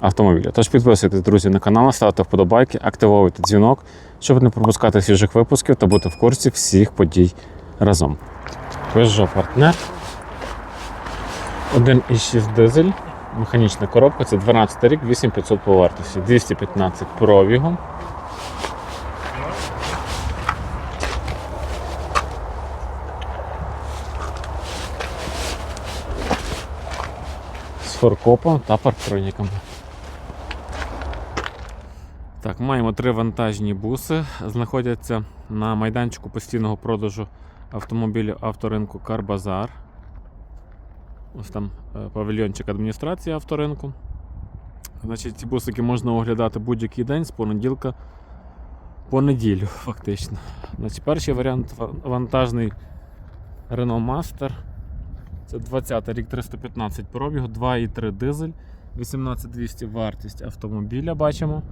автомобіля. Тож підписуйтесь, друзі, на канал, ставте вподобайки, активовуйте дзвінок, щоб не пропускати свіжих випусків та бути в курсі всіх подій разом. Peugeot партнер. 1,6 дизель. Механічна коробка, це 12 рік, 8500 по вартості, 215 пробігу. З форкопом та парктроніками. Так, маємо три вантажні буси. Знаходяться на майданчику постійного продажу автомобілів авторинку Карбазар. Ось там е, павільйончик адміністрації авторинку. Значить, ці бусики можна оглядати будь-який день з понеділка по неділю, фактично. Значить, перший варіант вантажний Renault Master. Це 20 рік 315 пробігу, 2,3 дизель, 18200 вартість автомобіля бачимо.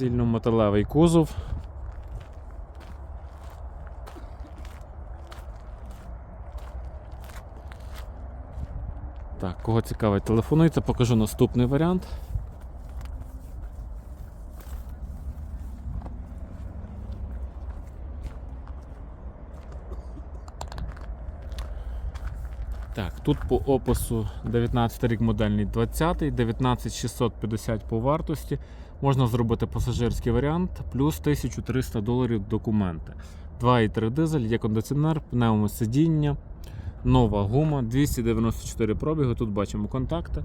Цільнометалевий кузов. Так, кого цікавить, телефонуйте, покажу наступний варіант. Так, тут по опису 19 рік модельний 20, 19650 по вартості. Можна зробити пасажирський варіант, плюс 1300 доларів документи. 2,3 дизель, є кондиціонер, пневмосидіння, нова гума, 294 пробігу. Тут бачимо контакти.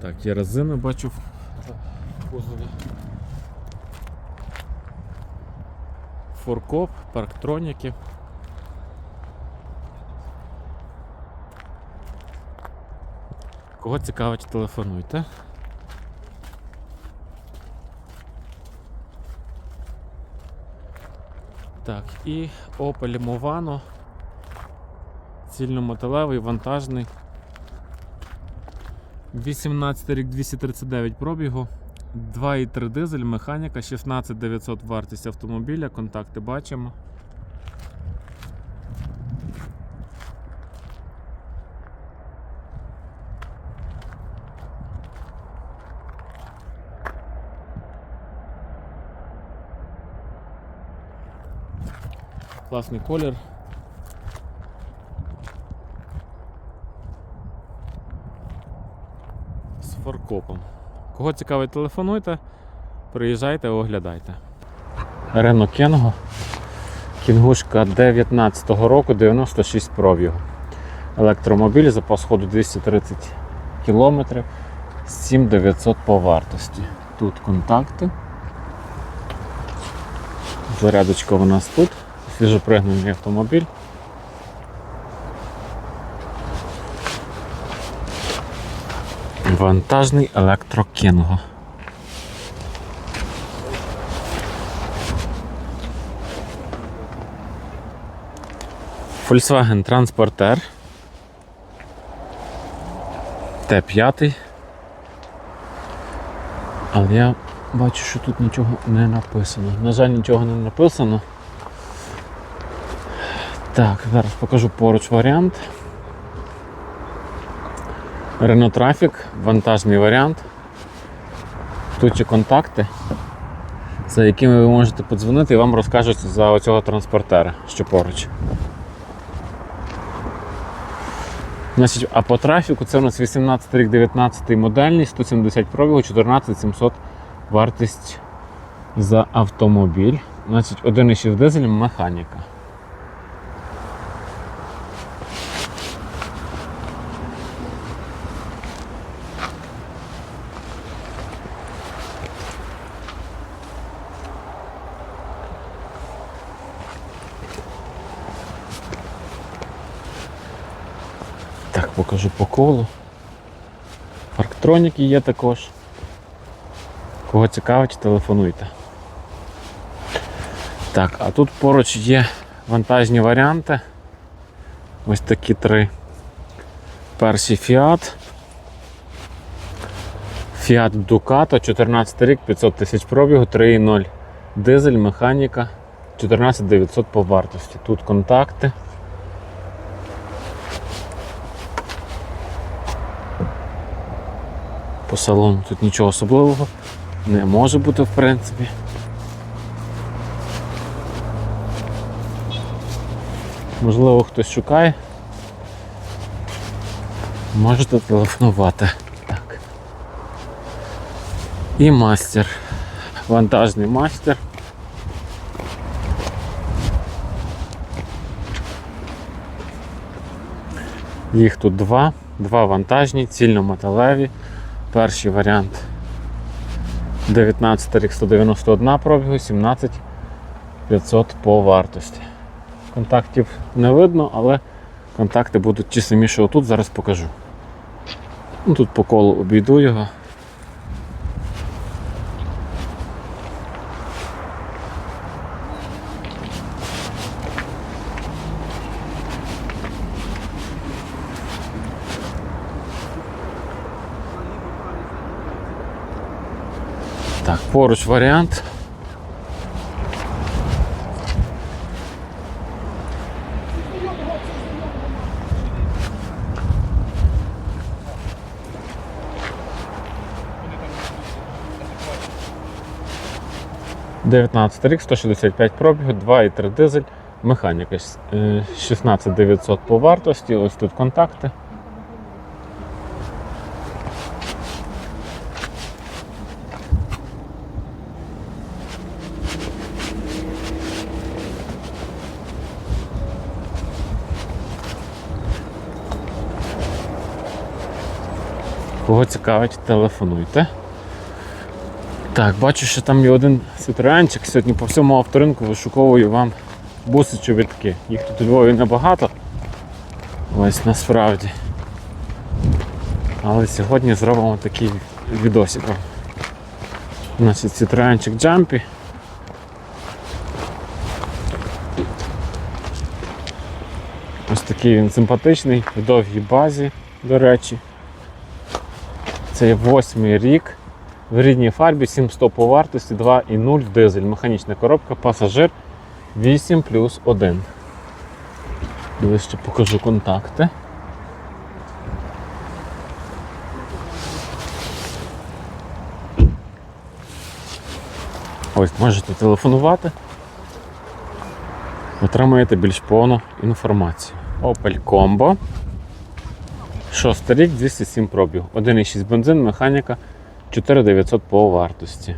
Так, є резини бачу в кузові. Форкоп, парктроніки. Кого цікавить, телефонуйте. Так, і Opel Movano. Цільномоталевий, вантажний. 18 рік 239 пробігу. 2,3 дизель, механіка, 16900 вартість автомобіля, контакти бачимо. Класний колір. З форкопом. Кого цікавить, телефонуйте, приїжджайте, оглядайте. Рено Кенго. Кінгушка 19-го року, 96 пробігу. Електромобіль, запас ходу 230 км, 7900 по вартості. Тут контакти. Зарядочка у нас тут. Свіжопригнаний автомобіль. Вантажний електрокінго. Volkswagen Transporter Т5. Але я бачу, що тут нічого не написано. На жаль, нічого не написано. Так, зараз покажу поруч варіант. Renault Traffic, вантажний варіант. Тут є контакти, за якими ви можете подзвонити і вам розкажуть за оцього транспортера, що поруч. Значить, а по трафіку це у нас 18 рік, 19 модельний, 170 пробігу, 14 700 вартість за автомобіль. Значить, 1,6 дизель механіка. Покажу по колу. Парктроніки є також. Кого цікавить, телефонуйте. Так, а тут поруч є вантажні варіанти. Ось такі три. Перший Fiat. Fiat Ducato, 14 рік, 500 тисяч пробігу, 3.0 дизель, механіка, 14 900 по вартості. Тут контакти. По салону тут нічого особливого не може бути в принципі. Можливо, хтось шукає. Можете телефонувати. Так. І мастер. Вантажний мастер. Їх тут два, два вантажні, цільнометалеві. Перший варіант 19 рік 191 пробігу, 17 500 по вартості. Контактів не видно, але контакти будуть ті отут, зараз покажу. Ну, Тут по колу обійду його. Так, поруч варіант. Дев'ятнадцятий рік, 165 пробігу, 2,3 дизель, механіка е, 16 900 по вартості. Ось тут контакти. Кого цікавить, телефонуйте. Так, бачу, що там є один ситроянчик. Сьогодні по всьому авторинку вишуковую вам буси чобітки. Їх тут у Львові небагато. Ось насправді. Але сьогодні зробимо такий відосик. Значить, ситроянчик джампі. Ось такий він симпатичний, в довгій базі, до речі. Це восьмий рік. В рідній фарбі 700 по вартості, 2,0 дизель. Механічна коробка, пасажир 8 плюс 1. Ближче покажу контакти. Ось можете телефонувати. Отримаєте більш повну інформацію. Opel Combo. Шостий рік, 207 пробіг. 1,6 бензин, механіка 4900 по вартості.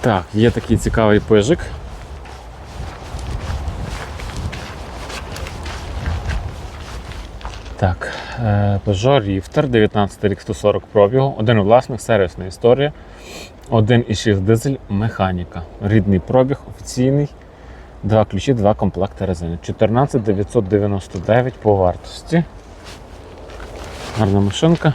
Так, є такий цікавий пижик. Так, Peugeot Rifter, 19 рік 140 пробігу, один власник, сервісна історія, 1,6 дизель, механіка. Рідний пробіг, офіційний, два ключі, два комплекти резини. 14 999 по вартості. Гарна машинка.